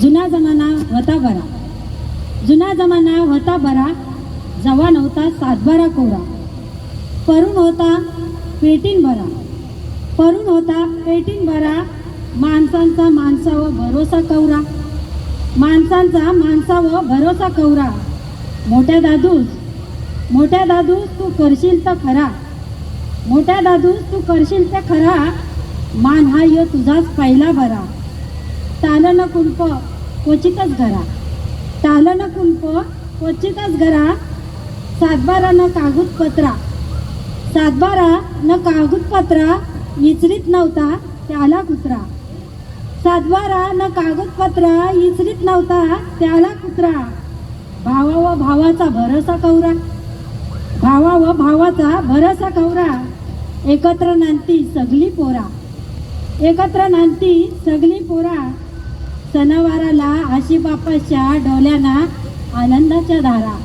जुना जमाना होता बरा. जुना जमाना होता बरा जवा नव्हता सातबारा कोरा. परून होता पेटीन भरा परून होता पेटीन भरा माणसांचा माणसावर भरोसा कवरा. माणसांचा माणसावर भरोसा कवरा. मोठ्या दादूस मोठ्या दादूस तू करशील तर खरा. मोठ्या दादूस तू करशील तर खरा. मान हा यो तुझाच पहिला तालन कुंप क्वचितच घरा. तालन कुंप क्वचितच घरा. सातबारा न कागदपत्रा सातबारा न कागदपत्रा विचरीत नव्हता त्याला कुत्रा. सातबारा न कागदपत्रा इचरीत नव्हता त्याला कुत्रा. भावा व भावाचा भरसा कवरा. भावा व भावाचा भरसा कवरा. एकत्र नांती सगळी पोरा. एकत्र नांती सगळी पोरा. सणावाराला आशी बापाच्या डोल्याना आनंदाच्या धारा.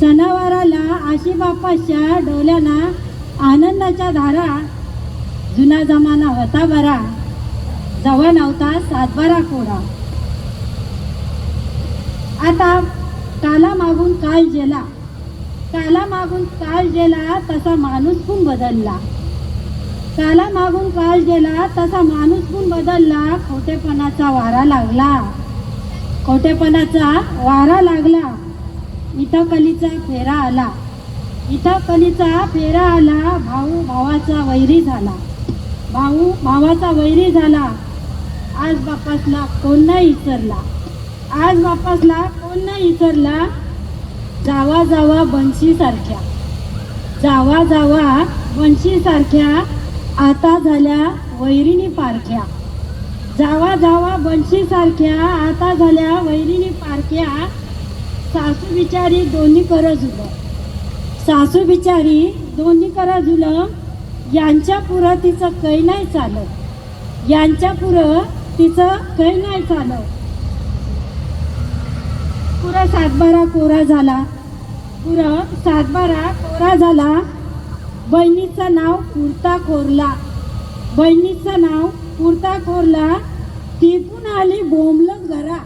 सणावाराला आशी बापाच्या डोल्याना आनंदाच्या धारा. जुना जमाना होता बरा. जवा नव्हता सातबारा कोरा आता काला मागून काल गेला काला मागून काल गेला तसा माणूस पण बदलला. काला मागून काल गेला तसा माणूस पण बदलला खोटेपणाचा वारा लागला. खोटेपणाचा वारा लागला. इथं कलीचा फेरा आला. इथं कलीचा फेरा आला भाऊ भावाचा वैरी झाला. भाऊ भावाचा वैरी झाला. आज बापासला कोण नाही विसरला आज बापासला कोण नाही विसरला जावा जावा बंशीसारख्या. जावा जावा बंशीसारख्या आता झाल्या वैरिणी पारख्या. जावा जावा बनशी सारख्या आता झाल्या वैरिणी पारख्या. सासू बिचारी दोन्ही कर झुलं. सासू बिचारी दोन्ही कर झुलं. यांच्या पुरं तिचं कै नाही चालं यांच्या पुरं तिचं कै नाही चालं पुरा सातबारा कोरा झाला. पुरं सातबारा कोरा झाला. बहिणीचं नाव पुरता कोरला बहिणीचं नाव पुरता कोरला ती आली बोंबलत घरा.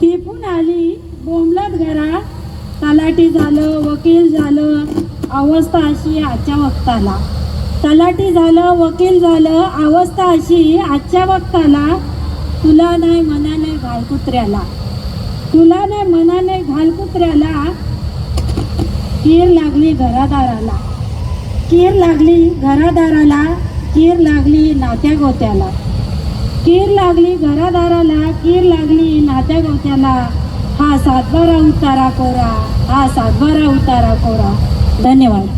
ती आली बोंबलत घरा. तलाठी झालं वकील झालं. अवस्था अशी आजच्या वक्ताला. तलाठी झालं वकील झालं. अवस्था अशी आजच्या वक्ताला. तुला नाही मनाने घालकुत्र्याला. तुला नाही मनाने घालकुत्र्याला. कीर लागली घरादाराला. कीर लागली घरादाराला कीर लागली नात्या गोत्याला कीर लागली घरादाराला कीर लागली नात्या गोत्याला हा सातबारा उतारा कोरा हा सातबारा उतारा कोरा. धन्यवाद.